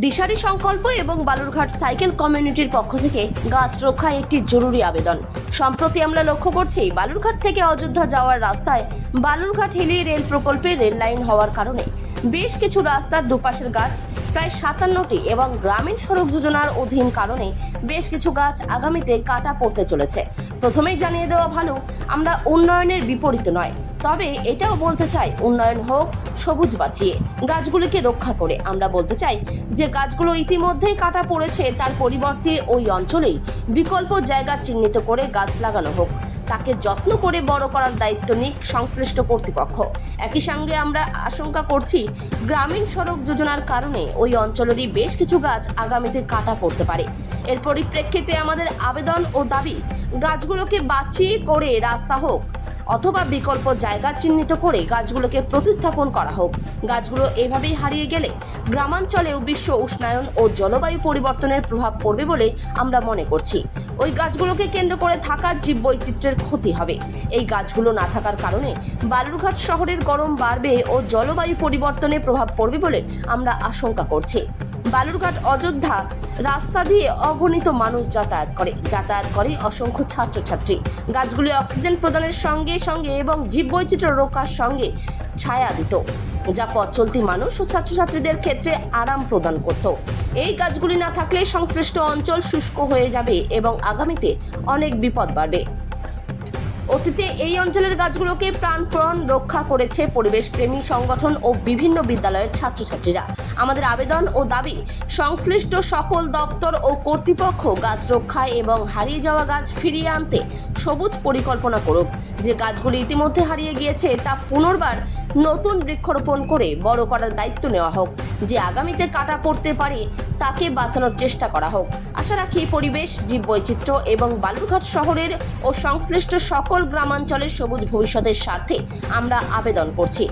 দিশারি সংকল্প এবং বালুরঘাট সাইকেল কমিউনিটির পক্ষ থেকে গাছ রক্ষায় একটি জরুরি আবেদন। সম্প্রতি আমরা লক্ষ্য করছি, বালুরঘাট থেকে অযোধ্যা যাওয়ার রাস্তায় বালুরঘাট হিলি রেল প্রকল্পে রেল লাইন হওয়ার কারণে বেশ কিছু রাস্তার দুপাশের গাছ, প্রায় সাতান্নটি এবং গ্রামীণ সড়ক যোজনার অধীন কারণে বেশ কিছু গাছ আগামীতে কাটা পড়তে চলেছে। প্রথমেই জানিয়ে দেওয়া ভালো, আমরা উন্নয়নের বিপরীত নয়, তবে এটাও বলতে চাই উন্নয়ন হোক, সবুজ বাঁচিয়ে। গাছগুলিকে রক্ষা করে আমরা বলতে চাই যে গাছগুলো ইতিমধ্যেই কাটা পড়েছে, তার পরিবর্তে ওই অঞ্চলেই বিকল্প জায়গা চিহ্নিত করে গাছ লাগানো হোক। তাকে যত্ন করে বড় করার দায়িত্ব নিক সংশ্লিষ্ট কর্তৃপক্ষ। একই সঙ্গে আমরা আশঙ্কা করছি, গ্রামীণ সড়ক যোজনার কারণে ওই অঞ্চলেরই বেশ কিছু গাছ আগামীতে কাটা পড়তে পারে। এর পরিপ্রেক্ষিতে আমাদের আবেদন ও দাবি, গাছগুলোকে বাঁচিয়ে করে রাস্তা হোক। অথবা বিকল্প জায়গা চিহ্নিত করে গাছগুলোকে প্রতিস্থাপন করা হোক। গাছগুলো এভাবেই হারিয়ে গেলে গ্রামাঞ্চলেও বিশ্ব উষ্ণায়ন ও জলবায়ু পরিবর্তনের প্রভাব পড়বে বলে আমরা মনে করছি। ওই গাছগুলোকে কেন্দ্র করে থাকা জীববৈচিত্র্যের ক্ষতি হবে। এই গাছগুলো না থাকার কারণে বালুরঘাট শহরের গরম বাড়বে ও জলবায়ু পরিবর্তনে প্রভাব পড়বে বলে আমরা আশঙ্কা করছি। বালুরঘাট অযোধ্যা রাস্তা দিয়ে অগণিত মানুষ যাতায়াত করে। যাতায়াত করে অসংখ্য ছাত্রছাত্রী। গাছগুলি অক্সিজেন প্রদানের সঙ্গে সঙ্গে এবং জীববৈচিত্র্য রক্ষার সঙ্গে ছায়া দিত, যা পথ চলতি মানুষ ও ছাত্রছাত্রীদের ক্ষেত্রে আরাম প্রদান করত। এই গাছগুলি না থাকলে সংশ্লিষ্ট অঞ্চল শুষ্ক হয়ে যাবে এবং আগামীতে অনেক বিপদ বাড়বে। অতীতে এই অঞ্চলের গাছগুলোকে প্রাণপ্রণ রক্ষা করেছে পরিবেশ প্রেমী সংগঠন ও বিভিন্ন বিদ্যালয়ের ছাত্রছাত্রীরা। আমাদের আবেদন ও দাবি, সংশ্লিষ্ট সকল দপ্তর ও কর্তৃপক্ষ গাছ রক্ষায় এবং হারিয়ে যাওয়া গাছ ফিরিয়ে আনতে সবুজ পরিকল্পনা করুক। যে গাছগুলি ইতিমধ্যে হারিয়ে গিয়েছে, তা পুনর্বার নতুন বৃক্ষরোপণ করে বড় করার দায়িত্ব নেওয়া হোক। যে আগামীতে কাটা পড়তে পারে, তাকে বাঁচানোর চেষ্টা করা হোক। আশা রাখি পরিবেশ, জীববৈচিত্র্য এবং বালুরঘাট শহরের ও সংশ্লিষ্ট সকল গ্রামাঞ্চলের সবুজ ভবিষ্যতের স্বার্থে আমরা আবেদন করছি।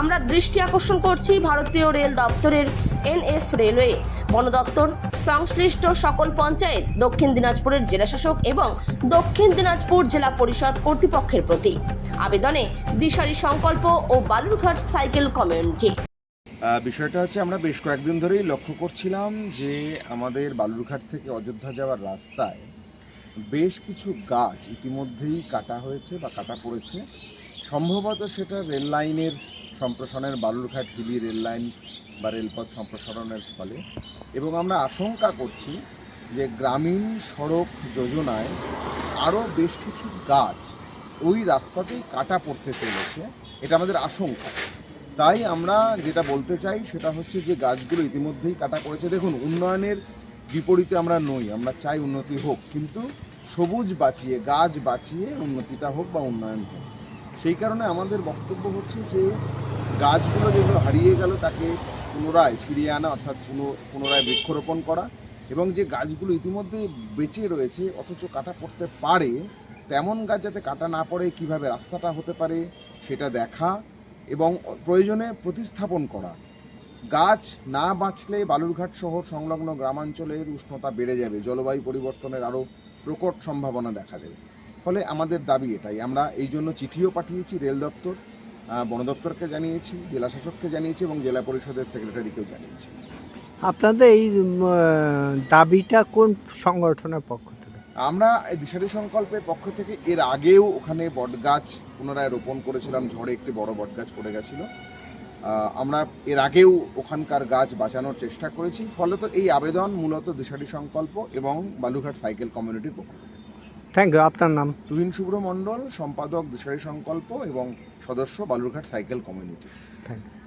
আমরা দৃষ্টি আকর্ষণ করছি ভারতীয় রেল দপ্তরের এনএফ রেলওয়ে, বন দপ্তর, সংশ্লিষ্ট সকল পঞ্চায়েত, দক্ষিণ দিনাজপুরের জেলাশাসক এবং দক্ষিণ দিনাজপুর জেলা পরিষদ কর্তৃপক্ষের প্রতি। আবেদনে দিশারি সংকল্প ও বালুরঘাট সাইকেল কমিউনিটি। বিষয়টা হচ্ছে আমরা বেশ কয়েকদিন ধরেই লক্ষ্য করছিলাম যে আমাদের বালুরঘাট থেকে অযোধ্যা যাওয়ার রাস্তায় বেশ কিছু গাছ ইতিমধ্যেই কাটা হয়েছে বা কাটা পড়েছে। সম্ভবত সেটা রেল লাইনের সম্প্রসারণের বালুরঘাট হিলি রেল লাইন বা রেলপথ সম্প্রসারণের ফলে। এবং আমরা আশঙ্কা করছি যে গ্রামীণ সড়ক যোজনায় আরও বেশ কিছু গাছ ওই রাস্তাতেই কাটা পড়তে চলেছে, এটা আমাদের আশঙ্কা। তাই আমরা যেটা বলতে চাই সেটা হচ্ছে যে গাছগুলো ইতিমধ্যেই কাটা পড়েছে। দেখুন, উন্নয়নের বিপরীতে আমরা নই, আমরা চাই উন্নতি হোক, কিন্তু সবুজ বাঁচিয়ে, গাছ বাঁচিয়ে উন্নতিটা হোক বা উন্নয়ন হোক। সেই কারণে আমাদের বক্তব্য হচ্ছে যে গাছগুলো যেগুলো হারিয়ে গেল তাকে পুনরায় ফিরিয়ে আনা, অর্থাৎ পুনঃ- পুনরায় বৃক্ষরোপণ করা এবং যে গাছগুলো ইতিমধ্যে বেঁচে রয়েছে, অথচ কাটা পড়তে পারে, তেমন গাছ যাতে কাটা না পড়ে, কীভাবে রাস্তাটা হতে পারে সেটা দেখা এবং প্রয়োজনে প্রতিস্থাপন করা। গাছ না বাঁচলে বালুরঘাট শহর সংলগ্ন গ্রামাঞ্চলের উষ্ণতা বেড়ে যাবে, জলবায়ু পরিবর্তনের আরও প্রকট সম্ভাবনা দেখা দেবে। ফলে আমাদের দাবি এটাই, আমরা এই জন্য চিঠিও পাঠিয়েছি রেল দপ্তর। বন দপ্তরকে জানিয়েছি জেলা শাসককে জানিয়েছি এবং জেলা পরিষদের সেক্রেটারিকেও জানিয়েছি। আপনাদের এই দাবিটা কোন সংগঠনের পক্ষ থেকে? আমরা এই দিশারি সংকল্পের পক্ষ থেকে এর আগেও ওখানে বটগাছ পুনরায় রোপণ করেছিলাম ঝড়ে একটি বড় বটগাছ পড়ে গেছিল। আমরা এর আগেও ওখানকার গাছ বাঁচানোর চেষ্টা করেছি। ফলত এই আবেদন মূলত দিশারি সংকল্প এবং বালুঘাট সাইকেল কমিউনিটির পক্ষ থেকে। থ্যাংক ইউ আপনার নাম? তুহিন শুভ্র মণ্ডল সম্পাদক দিশারি সংকল্প এবং সদস্য Balurghat cycle community. Thank you